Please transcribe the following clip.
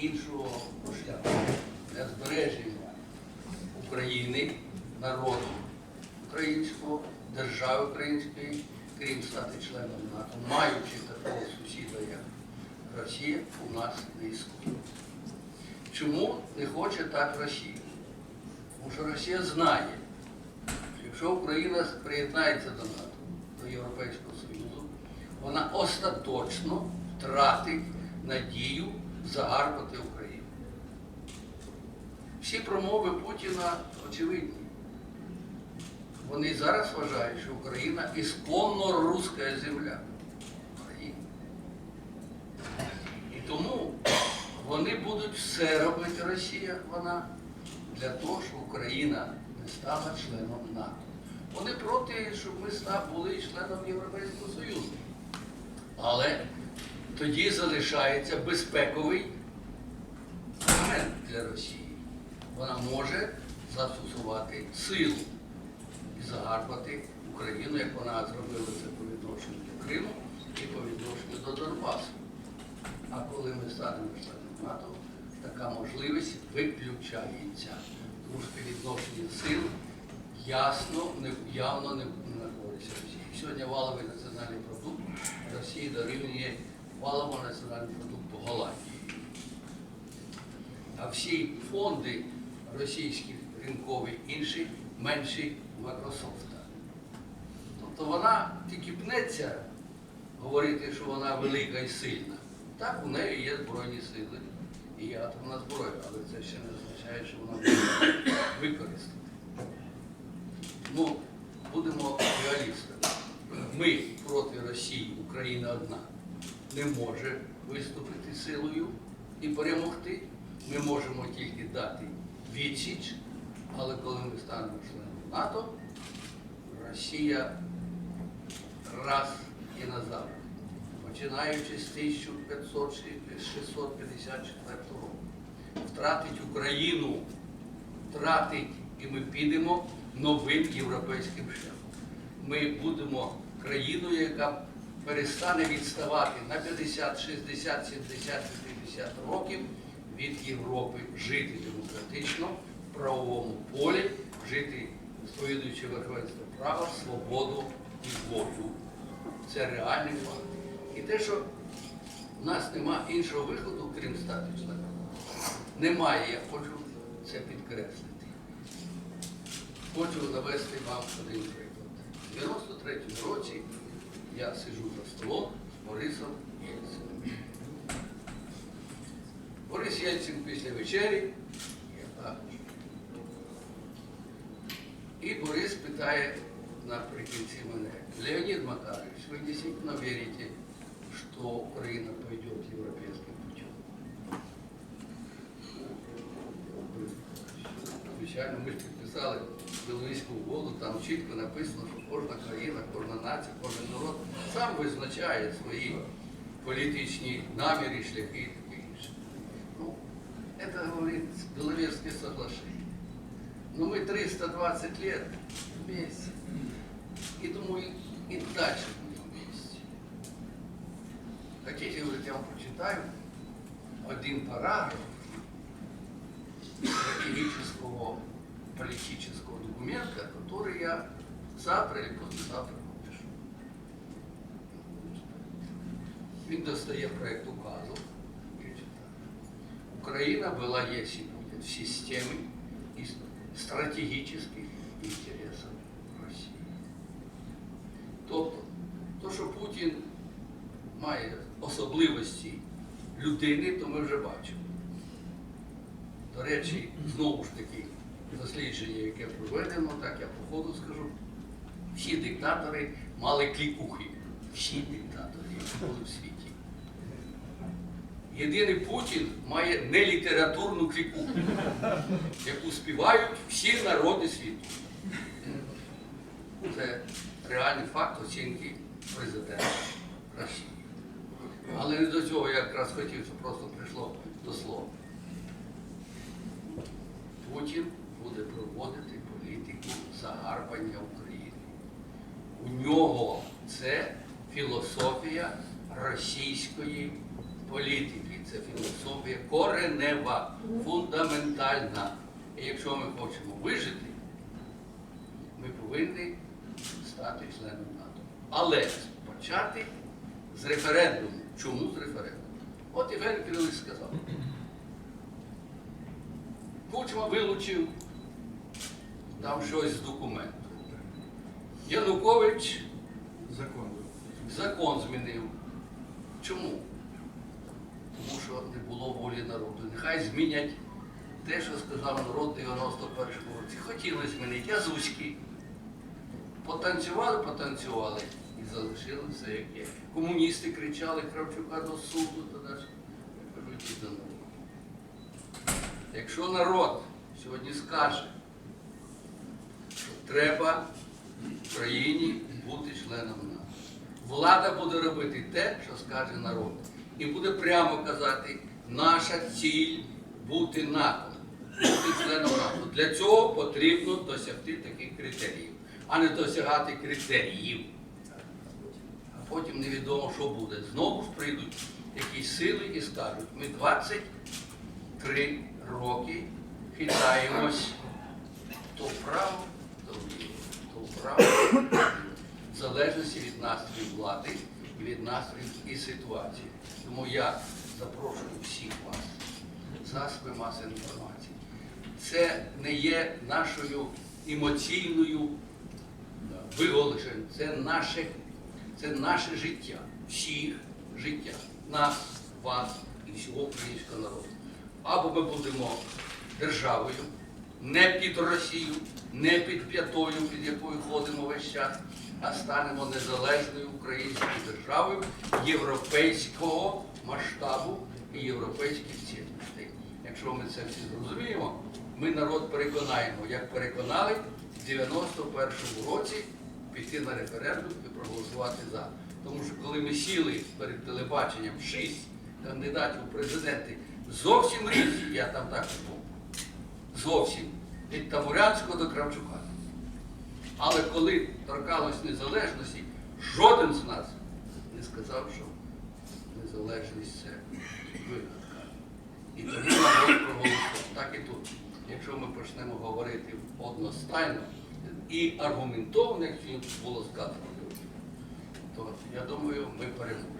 іншого шляху для збереження України, народу українського, держави української, крім стати членом НАТО, маючи такого сусіда, як Росія, у нас не існує. Чому не хоче так Росія? Тому що Росія знає, що якщо Україна приєднається до НАТО, до Європейського Союзу, вона остаточно втратить надію загарбати Україну. Всі промови Путіна очевидні. Вони зараз вважають, що Україна ісконно руська земля. І тому вони будуть все робити Росія, вона, для того, щоб Україна не стала членом НАТО. Вони проти, щоб ми були членом Європейського Союзу. Але тоді залишається безпековий момент для Росії. Вона може застосувати силу і загарбати Україну, як вона зробила це по відношенню до Криму і по відношенню до Донбасу. А коли ми станемо членом НАТО, така можливість виключається. Тому що відношення сил ясно, не, явно не, знаходиться Росії. Сьогодні валовий національний продукт Росії дорівнює валовому національному продукту Голландії. А всі фонди російські ринкові інші менші Майкрософта. Тобто вона тільки пнеться говорити, що вона велика і сильна. Так, у неї є збройні сили і є атомна зброя, але це ще не означає, що вона може використати. Ну, будемо реалістами. Ми проти Росії, Україна одна, не може виступити силою і перемогти. Ми можемо тільки дати відсіч, але коли ми станемо членом НАТО, Росія раз і назавжди, починаючи з 1554 року, втратить Україну, втратить, і ми підемо новим європейським шляхом. Ми будемо країною, яка перестане відставати на 50, 60, 70, 80 років від Європи, жити демократично, в правовому полі, жити, сповідуючи верховенство права, свободу і волю. Це реальний факт. І те, що в нас нема іншого виходу, крім стати членом. Немає, я хочу це підкреслити. Хочу навести вам один приклад. У 93-му році я сиджу за столом з Борисом Єльцином. Борис Єльцин після вечері, я також. І Борис питає наприкінці мене, Леонид Макарович, ви дійсно вірите, що Україна пойде європейським путем? Звичайно, ми ж підписали Біловійську угоду, там чітко написано, що кожна країна, кожна нація, кожен народ сам визначає свої політичні наміри, шляхи і таке інше. Ну, это, говорит, Беловежское соглашение. Но мы 320 лет вместе. И думаю, и дальше будем вместе. Хотите, говорит, я вам прочитаю один параграф стратегического политического документа, который я завтра или послезавтра напишу. Він достає проект указу. Украина была, есть и будет в системе стратегических интересов России. Тобто, то, що Путін має особливості людини, то ми вже бачимо. До речі, знову ж таки, дослідження, яке проведено, так я по ходу скажу, всі диктатори мали клікухи. Всі диктатори, які були в світі. Єдиний Путін має нелітературну клікуху, яку співають всі народи світу. Це реальний факт оцінки президента Росії. Але не до цього я якраз хотів, щоб просто прийшло до слова. Путін буде проводити політику загарбання України. У нього це філософія російської політики це філософія коренева, фундаментальна. І якщо ми хочемо вижити, ми повинні стати членом НАТО. Але почати з референдуму. Чому з референдуму? От Євген Кирилович сказав. Кучма вилучив там щось з документу. Янукович Закон. закон змінив. Чому? Тому що не було волі народу. Нехай змінять те, що сказав народ у 91-му році. Хотіли змінити Язуський. Потанцювали, потанцювали і залишили все як є. Комуністи кричали Кравчука до суду, то далі. Я кажу, «Йдіть до народу». Якщо народ сьогодні скаже, треба країні бути членом НАТО. Влада буде робити те, що скаже народ. І буде прямо казати, наша ціль бути НАТО, бути членом НАТО. Для цього потрібно досягти таких критеріїв, а не досягати критеріїв. А потім невідомо, що буде. Знову ж прийдуть якісь сили і скажуть, ми 23 роки хитаємось то вправо, то вліво, то вправо, то вліво. В залежності від настрою влади і від настрою і ситуації. Тому я запрошую всіх вас, засоби масової інформації. Це не є нашою емоційною виголошенням, це наше, це наше життя, всіх життя, нас, вас і всього українського народу. Або ми будемо державою, не під Росію, не під п'ятою, під якою ходимо весь час, а станемо незалежною українською державою європейського масштабу і європейських цінностей. Якщо ми це всі зрозуміємо, ми народ переконаємо, як переконали в 91-му році піти на референдум і проголосувати за. Тому що коли ми сіли перед телебаченням шість кандидатів у президенти зовсім різні, я там також був зовсім від Тамурянського до Кравчука. Але коли торкалось незалежності, жоден з нас не сказав, що незалежність це вигадка. І тому народ проголосував. Так і тут. Якщо ми почнемо говорити одностайно і аргументовано, як було сказано, то я думаю, ми переможемо.